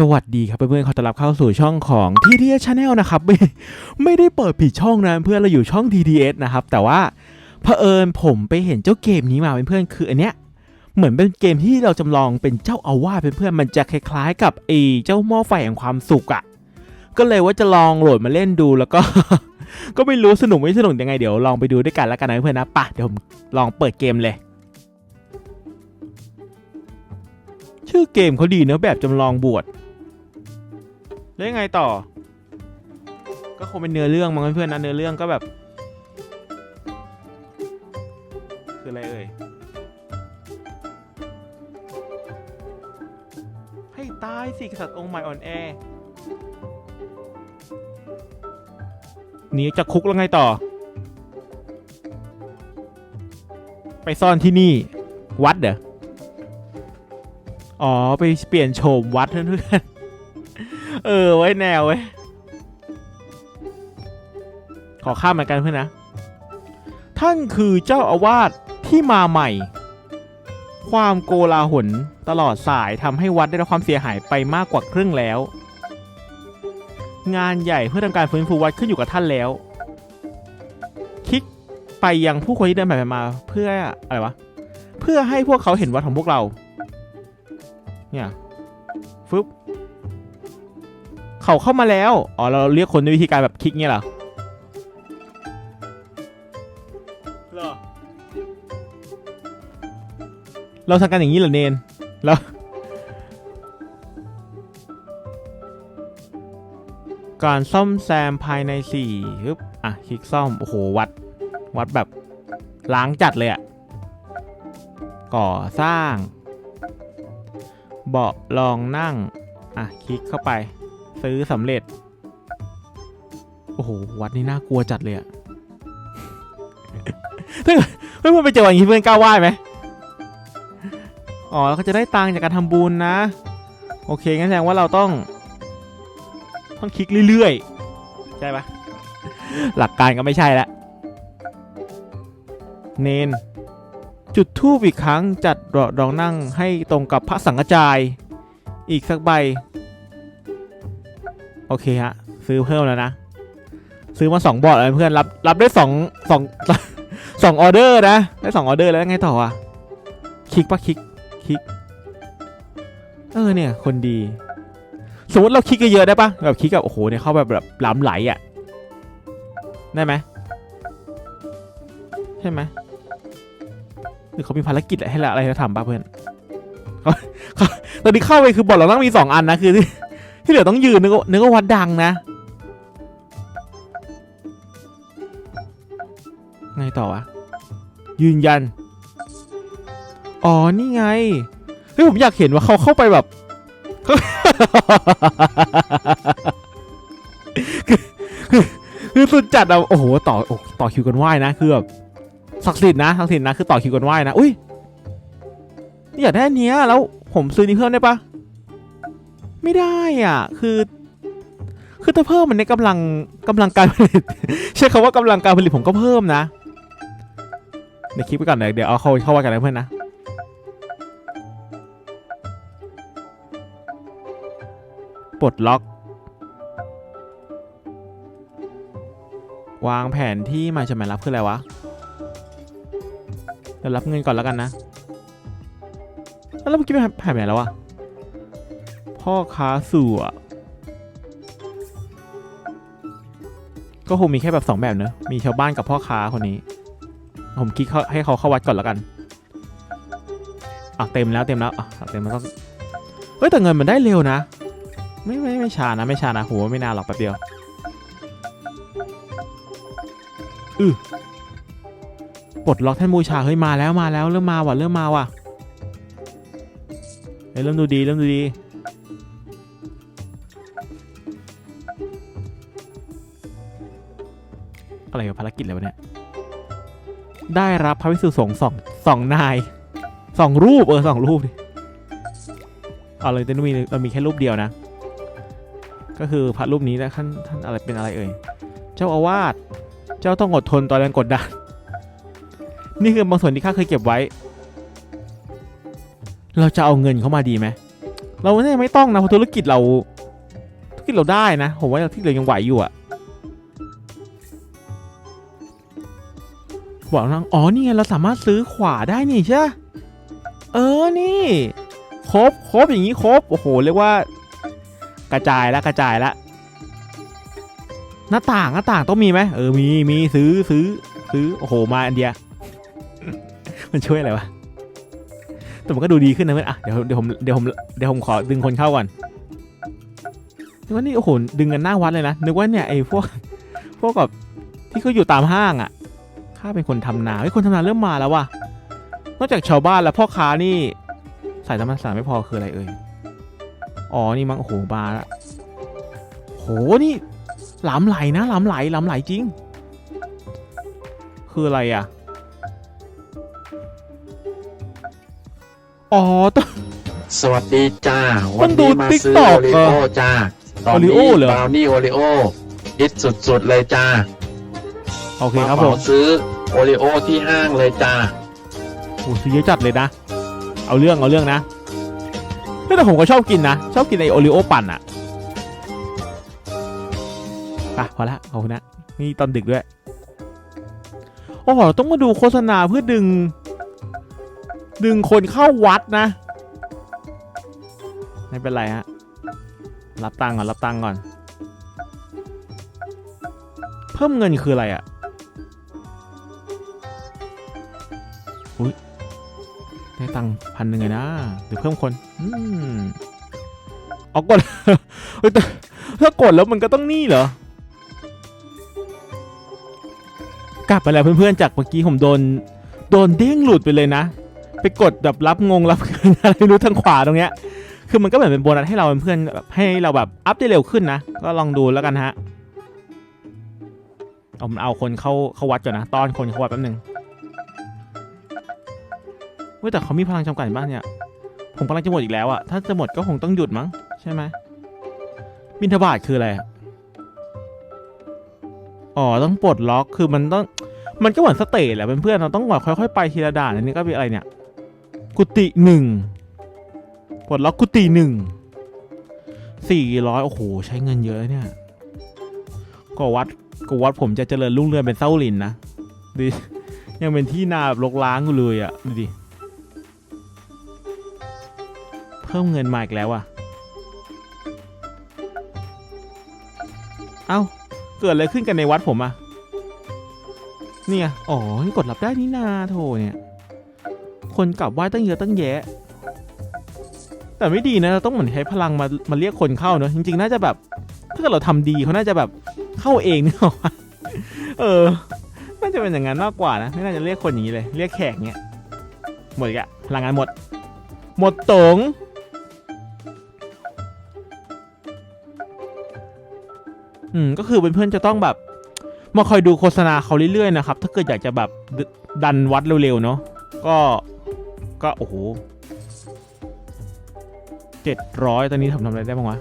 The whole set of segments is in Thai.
สวัสดีครับเพื่อนๆ ขอต้อนรับเข้าสู่ช่องของ TTS Channel นะครับ ไม่ไม่ได้เปิดผิดช่องนะเพื่อนเราอยู่ช่อง TTS นะครับ แต่ว่าเผอิญผมไปเห็นเจ้าเกมนี้มาเพื่อนๆคืออันเนี้ยเหมือนเป็นเกมที่เราจำลองเป็นเจ้าอาวาสเพื่อนๆมันจะคล้ายๆ กับไอ้เจ้าหม้อไฟแห่งความสุขอะ่ะก็เลยว่าจะลองโหลดมาเล่นดูแล้วก็ ก็ไม่รู้สนุกไม่สนุกยังไงเดี๋ยวลองไปดูด้วยกันแล้วกันนะเพื่อนนะป่ะเดี๋ยวผมลองเปิดเกมเลยชื่อเกมเขาดีเนะแบบจำลองบวช แล้วยังไงต่อ ก็คงเป็นเนื้อเรื่องมั้งเพื่อนๆนะเนื้อเรื่องก็แบบ คืออะไรเอ่ยให้ตายสิกษัตริย์องค์ใหม่อ่อนแอหนีจากคุกแล้วไงต่อ ไปซ่อนที่นี่ วัดเหรอ อ๋อ ไปเปลี่ยนโฉมวัดเพื่อนๆ เออไว้แนวไว้ขอข้ามเหมือนกันเพื่อนนะ ท่านคือเจ้าอาวาสที่มาใหม่ ความโกลาหลตลอดสายทำให้วัดได้รับความเสียหายไปมากกว่าครึ่งแล้ว งานใหญ่เพื่อทำการฟื้นฟูวัดขึ้นอยู่กับท่านแล้ว คลิกไปยังผู้คนที่เดินผ่านไปมาเพื่ออะไรวะ เพื่อให้พวกเขาเห็นวัดของพวกเรา เนี่ย เขาเข้ามาแล้ว อ๋อ เราเรียกคนด้วยวิธีการแบบคลิกเนี่ยเหรอเหรอเราทำกันอย่างนี้เหรอเนนแล้วการซ่อมแซมภายในสี่ฮึบอะ คลิกซ่อม โอ้โห วัด วัดแบบล้างจัดเลยอะก่อสร้าง เบาะรองนั่ง อะ คลิกเข้าไป ซื้อสำเร็จ โอ้โห วัดนี่น่ากลัวจัดเลยอะเพื่อนเพื่อนไปเจออย่างนี้เพื่อนกล้าไหว้ไหมอ๋อแล้วก็จะได้ตังค์จากการทำบุญนะ โอเคงั้นแสดงว่าเราต้อง ต้องคลิกเรื่อยๆ ใช่ปะหลักการก็ไม่ใช่ละเนน จุดทูบอีกครั้งจัดเบาะรองนั่งให้ตรงกับพระสังฆจาย อีกสักใบ โอเคฮะ ซื้อเพิ่มแล้วนะ ซื้อมาสองบอร์ดเลยเพื่อนรับรับได้สองสองสองออเดอร์นะ ได้สองออเดอร์แล้วไงต่ออะคลิกปะคลิกคลิกเออเนี่ย คนดี สมมติเราคลิกเยอะได้ปะแบบคลิกแบบโอ้โหเนี่ยเข้าแบบแบบล้ำไหลอะได้ไหมใช่ไหมหรือเขามีภารกิจอะไรให้เราอะไรเราทำป่ะเพื่อนเขาเขาตอนนี้เข้าไปคือบอร์ดเราต้องมีสองอันนะคือ ที่เหลือต้องยืนนึกว่านึกว่าวัดดังนะ ไงต่อวะ ยืนยัน อ๋อ นี่ไง เฮ้ย ผมอยากเห็นว่าเขาเข้าไปแบบ คือสุดจัดอะโอ้โห ต่ออต่อคิวกันไหว้นะ คือแบบศักดิ์สิทธิ์นะศักดิ์สิทธิ์นะ คือต่อคิวกันไหว้นะ อุ้ยอยากได้อันเนี้ยแล้วผมซื้อนี้เพิ่มได้ปะ ไม่ได้อะ คือ คือถ้าเพิ่มมันในกำลังกำลังการผลิต ใช้คำว่ากำลังการผลิตผมก็เพิ่มนะเดี๋ยวคลิปไปก่อนเดี๋ยวเดี๋ยวเอาเข้าเข้าว่ากันนะเพื่อนนะปลดล็อก วางแผนที่มาจะหมายรับคืออะไรวะเดี๋ยวรับเงินก่อนแล้วกันนะ แล้วเมื่อกี้ไปหายไปไหนแล้ววะ พ่อค้าสู่อก็คงมีแค่แบบสองแบบเนอะมีชาวบ้านกับพ่อค้าคนนี้ ผมคิดเขาให้เขาเข้าวัดก่อนแล้วกันอะเต็มแล้วเต็มแล้วอะเต็มแล้วเฮ้ยแต่เงินมันได้เร็วนะ ไม่ไม่ไม่ช้านะไม่ช้านะโหไม่นานหรอกแป๊บเดียวอือปลดล็อกแท่นบูชาเฮ้ยมาแล้วมาแล้วเริ่มมาว่ะเริ่มมาว่ะเฮ้ยเริ่มดูดีเริ่มดูดี อะไรกับภารกิจอะไรวะเนี่ย ได้รับพระวิสุสงฆ์สองสองนายสองรูปเออสองรูปดิเอาเลยแต่มีเรามีแค่รูปเดียวนะ ก็คือพระรูปนี้นะท่านท่านอะไรเป็นอะไรเอ่ย เจ้าอาวาส เจ้าต้องอดทนต่อแรงกดดัน นี่คือบางส่วนที่ข้าเคยเก็บไว้ เราจะเอาเงินเข้ามาดีไหม เราเนี่ยไม่ต้องนะเพราะธุรกิจเรา ธุรกิจเราได้นะ ผมว่าที่เรายังไหวอยู่อะ บอกนะอ๋อนี่ไงเราสามารถซื้อขวาได้นี่ใช่เออนี่ครบครบอย่างนี้ครบโอ้โหเรียกว่า กระจายละกระจายละหน้าต่างหน้าต่างต้องมีไหมเออมีมีซื้อซื้อซื้อโอ้โหมาอันเดียมันช่วยอะไรวะแต่มันก็ดูดีขึ้นนะเพื่อนอะเดี๋ยวเดี๋ยวผมเดี๋ยวผมเดี๋ยวผมขอดึงคนเข้าก่อนนึกว่านี่โอ้โหดึงกันหน้าวัดเลยนะนึกว่าเนี่ยไอ้พวกพวกแบบที่เขาอยู่ตามห้างอะ ข้าเป็นคนทำนาไอ้ยคนทำนาเริ่มมาแล้วว่ะนอกจากชาวบ้านแล้วพ่อค้านี่สายธรรมศาสตร์ไม่พอคืออะไรเอ่ยอ๋อนี่มั้งโอ้โหบาร์ละโหนี่หลามไหลนะหลามไหลหลามไหลจริง คืออะไรอะอ๋อต้องสวัสดีจ้ามัวันนดูนี้มาซื้อ TikTok โอริโอจ้าตอนนี้ Oreo เหรอบราวนี่โอริโอฮิตสุดๆเลยจ้าโอเคมาครับเหผมมาซื้อ โอริโอที่ห้างเลยจ้าโอ้ซื้อเยอะจัดเลยนะ เอาเรื่องเอาเรื่องนะแต่ผมก็ชอบกินนะ ชอบกินไอโอริโอปั่นอะอะพอละขอบคุณนะนี่ตอนดึกด้วยโอ้โหต้องมาดูโฆษณาเพื่อดึง ดึงคนเข้าวัดนะ ไม่เป็นไรฮะ รับตังก่อน รับตังก่อน เพิ่มเงินคืออะไรอะ ได้ตังค์พันหนึ่งเลยนะหรือเพิ่มคน อืมเอากดเฮ้ยถ้ากดแล้วมันก็ต้องนี่เหรอ กลับไปแล้วเพื่อนๆ จากเมื่อกี้ผมโดน โดนเด้งหลุดไปเลยนะ ไปกดแบบรับงงรับเงินอะไรไม่รู้ทางขวาตรงเนี้ย คือมันก็เหมือนเป็นโบนัสให้เราเพื่อนให้เราแบบอัพได้เร็วขึ้นนะ ก็ลองดูแล้วกันฮะ เอาเอาคนเข้าเข้าวัดก่อนนะ ตอนคนเข้าวัดแป๊บนึง ว้ยแต่เขามีพลังจำกัดบ้างเนี่ย ผมกำลังจะหมดอีกแล้วอะถ้าจะหมดก็คงต้องหยุดมั้งใช่ไหมบินทบาทคืออะไรอ๋อต้องปลดล็อกคือมันต้อง มันก็เหมือนสเตจแหละเพื่อนๆเราต้องแบบค่อยๆไปทีละด่านอันนี้ก็เป็นอะไรเนี่ย กุฏิหนึ่งปลดล็อกกุฏิหนึ่งสี่ร้อยโอ้โหใช้เงินเยอะเนี่ย ก็วัดก็วัดผมจะเจริญรุ่งเรืองเป็นเส้าหลินนะดิยังเป็นที่นาแบบรกร้างอยู่เลยอะดูดิ พิ่มเงินมาอีกแล้วอะเอ้า เกิดอะไรขึ้นกันในวัดผมอะเนี่ย อ๋อนี่กดรับได้นี่นาโถเนี่ย คนกลับไหว้ตั้งเยอะตั้งแยะ แต่ไม่ดีนะ เราต้องเหมือนใช้พลังมา มาเรียกคนเข้าเนอะจริง ๆ น่าจะแบบ ถ้าเกิดเราทำดีเขาน่าจะแบบเข้าเองเนี่ยหรอวะเออ น่าจะเป็นอย่างนั้นมากกว่านะ ไม่น่าจะเรียกคนอย่างนี้เลย เรียกแขกเนี่ย หมดอีกอะพลังงานหมด หมดตง อืมก็คือเพื่อนๆจะต้องแบบมาคอยดูโฆษณาเขาเรื่อยๆนะครับ ถ้าเกิดอยากจะแบบดันวัดเร็วๆเนาะก็ก็โอ้โหเจ็ดร้อยตอนนี้ทำทำอะไรได้บ้างวะ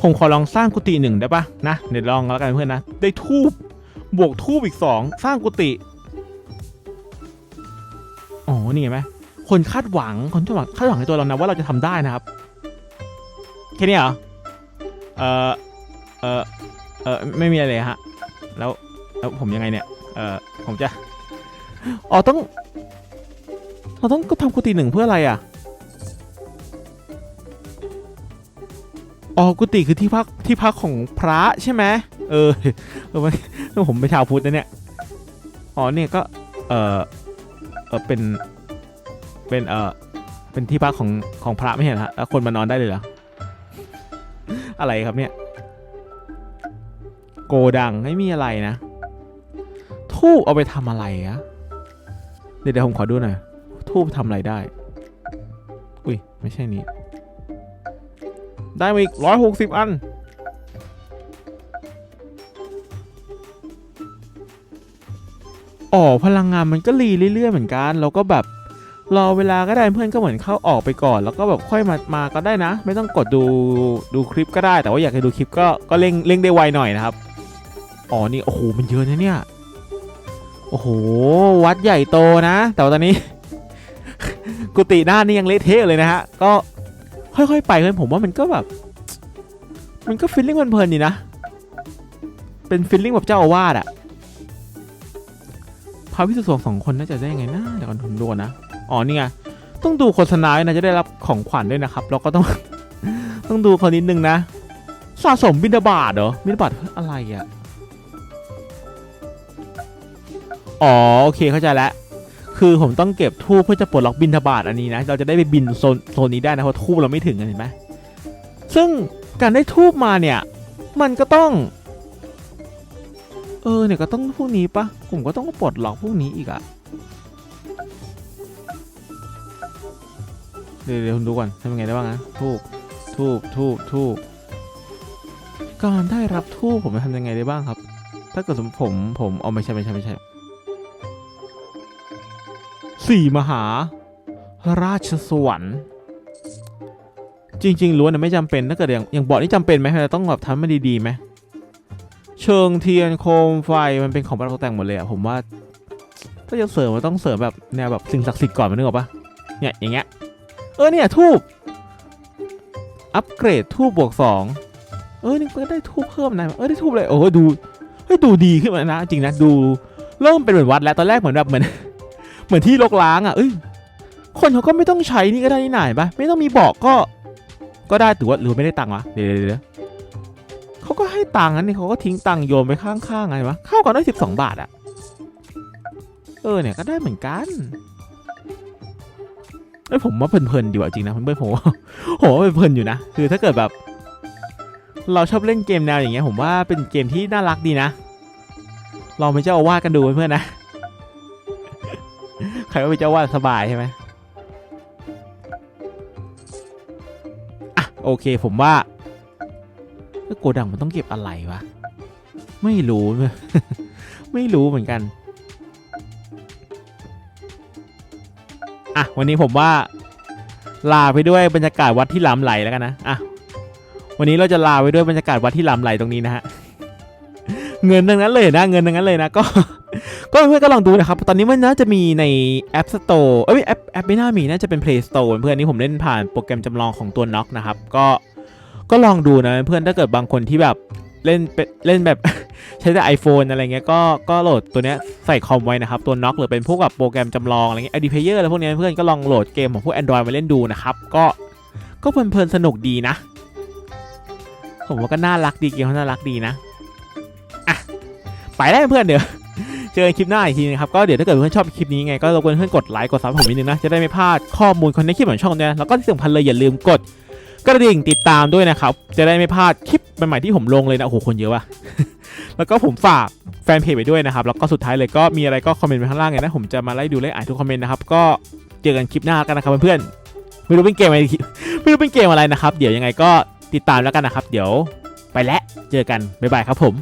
ผมขอลองสร้างกุฏิหนึ่งได้ปะนะเดี๋ยวลองแล้วกันเพื่อนนะได้ทูบบวกทูบอีกสองสร้างกุฏิอ๋อนี่เห็นไหมคนคาดหวังคนคาดหวังคาดหวังในตัวเรานะว่าเราจะทำได้นะครับแค่นี้เหรอเอ่อ เออเออไม่มีอะไรเลยฮะ แล้วแล้วผมยังไงเนี่ย เออผมจะ อ๋อต้อง เราต้องก็ทำกุฏิหนึ่งเพื่ออะไรอะ อ๋อกุฏิคือที่พักที่พักของพระใช่ไหมเออเออมันผมไปนชาวพุทธนะเนี่ย อ๋อเนี่ยก็ เออเออเป็น เป็นเออเป็นที่พักของของพระไม่เห็นฮะแล้วคนมานอนได้เลยเหรอ อะไรครับเนี่ย โกดังไม่มีอะไรนะ ทูบเอาไปทำอะไรอะเดี๋ยวผมขอดูหน่อยทูบทำอะไรได้ อุ้ย ไม่ใช่นี้ ได้มาอีกร้อยหกสิบอัน อ๋อ พลังงานมันก็รีเรื่อยๆเหมือนกันเราก็แบบ รอเวลาก็ได้เพื่อนก็เหมือนเข้าออกไปก่อน แล้วก็แบบค่อยมามาก็ได้นะ ไม่ต้องกดดูดูคลิปก็ได้ แต่ว่าอยากให้ดูคลิปก็ก็เร่งเร่งได้ไวหน่อยนะครับ อ๋อนี่โอ้โหมันเยอะนะเนี่ยโอ้โหวัดใหญ่โตนะ แต่ว่าตอนนี้ กุฏิหน้านี่ยังเละเทะเลยนะฮะก็ค่อยๆไปเพื่อนผมว่ามันก็แบบ มันก็ฟีลลิ่งเพลินๆดีนะ เป็นฟีลลิ่งแบบเจ้าอาวาสอะพระพิสุสงฆ์สองคนน่าจะได้ยังไงนะเดี๋ยวก่อนผมดูนะอ๋อนี่ไงต้องดูโฆษณายนะจะได้รับของขวัญด้วยนะครับ แล้วก็ต้อง ต้องดูคนนิดนึงนะ สะสมบินดาบาตเหรอบินดาบาตเพื่ออะไรอะ อ๋อโอเคเข้าใจแล้วคือผมต้องเก็บทูบเพื่อจะปลดล็อกบินทบาทอันนี้นะ เราจะได้ไปบินโซนโซนนี้ได้นะเพราะทูบเราไม่ถึงเห็นไหมซึ่งการได้ทูบมาเนี่ย มันก็ต้อง เออเนี่ยก็ต้องพวกนี้ปะผมก็ต้องปลดล็อกพวกนี้อีกอะเดี๋ยวเดี๋ยวผมดูก่อนทำยังไงได้บ้างนะทูบทูบทูบทูบการได้รับทูบผมจะทำยังไงได้บ้างครับ ถ้าเกิดสมมติผมผมเอาไม่ใช่ไม่ใช่ไม่ใช่ สี่มหา ราชสวรรค์ จริง ๆล้วนนะไม่จำเป็นถ้าเกิดอย่างอย่างบอร์ดนี่จำเป็นไหมเราต้องแบบทำมันดีๆไหมเชิงเทียนโคมไฟมันเป็นของประดับตกแต่งหมดเลยอะผมว่า ถ้าจะเสริมมันต้องเสริมแบบแนวแบบสิ่งศักดิ์สิทธิ์ก่อนมันนึกออกปะเนี่ยอย่างเงี้ยเออเนี่ยทูบอัปเกรดทูบบวกสองเออนี่ก็ได้ทูบเพิ่มนะเออได้ทูบเลยโอ้โหดูเฮ้ยดูดีขึ้นมานะจริงนะดูเริ่มเป็นเหมือนวัดแล้วตอนแรกเหมือนแบบเหมือน เหมือนที่รกล้างอะเอ้ยคนเขาก็ไม่ต้องใช้นี่ก็ได้นี่ไหนปะไม่ต้องมีบอกก็ ก็ได้ถือว่าหรือไม่ได้ตังค์วะเดี๋ยวเดี๋ยวเดี๋ยวเขาก็ให้ตังค์อันนี้เขาก็ทิ้งตังค์โยนไปข้างๆไงวะเข้ากันได้สิบสองบาทอะเออเนี่ยก็ได้เหมือนกันเอ้ยผมว่าเพลินๆดีกว่าจริงนะเพื่อนๆผมว่าผมว่าเพลินๆอยู่นะคือถ้าเกิดแบบ เราชอบเล่นเกมแนวอย่างเงี้ยผมว่าเป็นเกมที่น่ารักดีนะลองไปเจ้าอาวาสกันดูเพื่อนๆนะ ใครว่าเป็นเจ้าวาดสบายใช่ไหมอะโอเคผมว่าแล้วโกดังมันต้องเก็บอะไรวะ ไม่รู้ ไม่รู้เหมือนกัน อะ วันนี้ผมว่าลาไปด้วยบรรยากาศวัดที่หลามไหลแล้วกันนะอะวันนี้เราจะลาไปด้วยบรรยากาศวัดที่หลามไหลตรงนี้นะฮะ เงินทั้งนั้นเลยนะ เงินทั้งนั้นเลยนะก็ ก็เพื่อนก็ลองดูนะครับ ตอนนี้มันน่าจะมีใน App Store เอ้ยแอปแอปไม่น่ามีน่าจะเป็น Play Store เพื่อนนี่ผมเล่นผ่านโปรแกรมจำลองของตัว Knock นะครับ ก็ก็ลองดูนะเพื่อนถ้าเกิดบางคนที่แบบเล่นเป็นเล่นแบบใช้แต่ iPhone อะไรเงี้ยก็ก็โหลดตัวเนี้ยใส่คอมไว้นะครับ ตัว Knock หรือเป็นพวกแบบโปรแกรมจำลองอะไรเงี้ย ID Player อะไรพวกนี้เพื่อนก็ลองโหลดเกมของพวก Android มาเล่นดูนะครับ ก็ก็เพลินๆสนุกดีนะ ผมว่าก็น่ารักดีเกมเขาน่ารักดีนะอะไปได้เพื่อนเดี๋ยว เจอกันคลิปหน้าอีกทีนะครับก็เดี๋ยวถ้าเกิดเพื่อนชอบคลิปนี้ไงก็รบกวนเพื่อนกดไลค์กดซับผมนิดนึงนะจะได้ไม่พลาดข้อมูลคอนเทนต์คลิปของช่องด้วยแล้วก็ที่สำคัญเลยอย่าลืมกดกระดิ่งติดตามด้วยนะครับ จะได้ไม่พลาดคลิปใหม่ๆที่ผมลงเลยนะ โอ้โห คนเยอะว่ะ แล้วก็ผมฝากแฟนเพจไปด้วยนะครับ แล้วก็สุดท้ายเลยก็มีอะไรก็คอมเมนต์ไว้ข้างล่างไงนะ ผมจะมาไล่ดูไล่อ่านทุกคอมเมนต์นะครับ ก็เจอกันคลิปหน้ากันนะครับเพื่อนๆ ไม่รู้เป็นเกมอะไร ไม่รู้เป็นเกมอะไรนะครับ เดี๋ยวยังไงก็ติดตามแล้วกันนะครับ เดี๋ยวไปแล้วเจอกัน บ๊ายบายครับผม